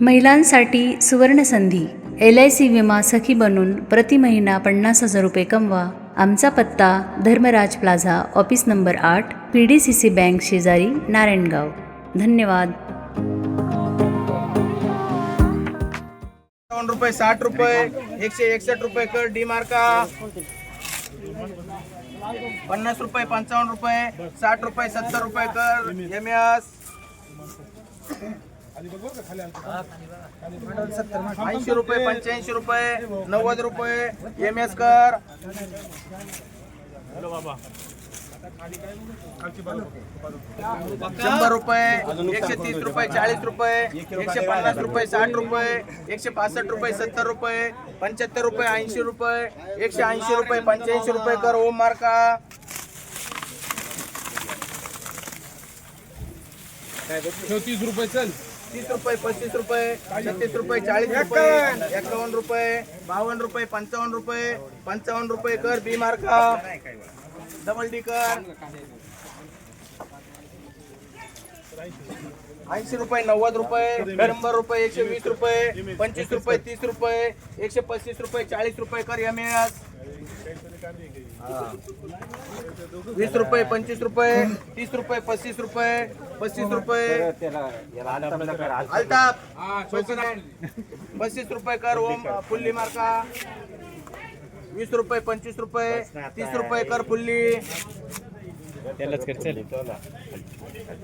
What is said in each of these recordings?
महिलांसाठी सुवर्णसंधी. L I C विमा सखी बनून प्रति महिना पन्नास हजार रुपये कमवा. आमचा पत्ता धर्मराज प्लाझा ऑफिस नंबर आठ P D C C bank शेजारी नारायणगाव. धन्यवाद. रुपये साठ रुपये एकशे एकसष्ट रुपये कर डी मार्का. पन्नास रुपये पंचावन्न रुपये साठ रुपये सत्तर रुपये कर एम एस ऐंशी रुपये पंच्याऐंशी रुपये नव्वद रुपये एम एस कर. शंभर रुपये एकशे तीस रुपये चाळीस रुपये एकशे पन्नास रुपये साठ रुपये एकशे पासष्ट रुपये सत्तर रुपये पंच्याहत्तर रुपये ऐंशी रुपये एकशे ऐंशी रुपये पंच्याऐंशी रुपये कर ओम मार्का. तीस रुपये चल. तीस रुपये पस्तीस रुपये छत्तीस रुपये चाळीस रुपये एकावन्न रुपये बावन्न रुपये पंचावन्न रुपये पंचावन्न रुपये कर बी मार्का डबल डी कर. ऐंशी रुपये नव्वद रुपये शंभर रुपये एकशे वीस रुपये पंचवीस रुपये तीस रुपये एकशे पस्तीस रुपये चाळीस रुपये कर एम एस वीस रुपये पंचवीस रुपये तीस रुपये पस्तीस रुपये पस्तीस रुपये. अल्ताप पस्तीस रुपये कर ओम फुल्ली मार्का. वीस रुपये पंचवीस रुपये तीस रुपये कर फुल्ली.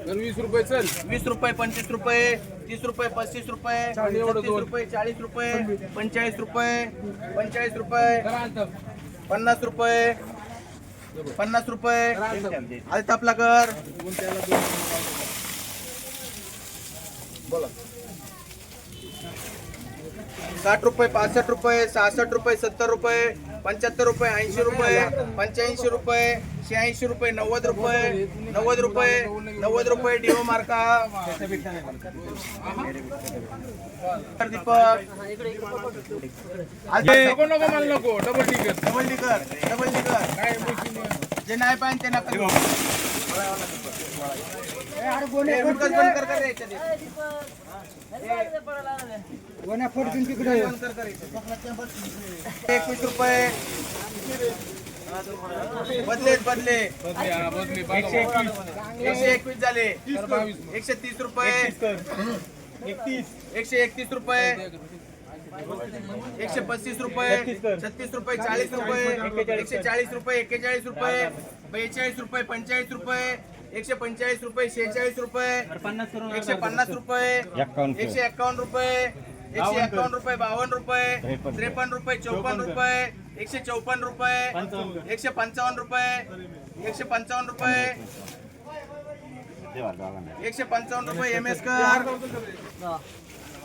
तर वीस रुपये चल. वीस रुपये पंचवीस रुपये तीस रुपये पस्तीस रुपये रुपये चाळीस रुपये पंचेचाळीस रुपये पंचेचाळीस रुपये करा. पन्नास रुपये. पन्नास रुपये. अल्तापला कर बोला साठ रुपये पासष्ट रुपये सहासष्ट रुपये सत्तर रुपये. पंच्याहत्तर रुपये ऐंशी रुपये पंच्याऐंशी रुपये शहाऐंशी रुपये नव्वद रुपये नव्वद रुपये नव्वद रुपये डिओ मार्का दीपक. नको नको मला नको. Double ticket double decker double decker जे नाही पाहिजे ते नका एकवीस रुपये. बदले बदले. बदले बदले बघा एकशे एकवीस झाले. एकशे तीस रुपये. एकशे एकतीस रुपये. एकशे पस्तीस रुपये छत्तीस रुपये चाळीस रुपये एकशे चाळीस रुपये एक्केचाळीस रुपये बेचाळीस रुपये पंचेचाळीस रुपये एकशे पंचेचाळीस रुपये शेहेचाळीस रुपये एकशे पन्नास रुपये एकशे एक्कावन्न रुपये एकशे एक्कावन्न रुपये बावन्न रुपये त्रेपन्न. रुपये चौपन्न रुपये एकशे चौपन्न रुपये एकशे पंचावन्न रुपये एकशे पंचावन्न रुपये एकशे पंचावन्न रुपये एम एस कर.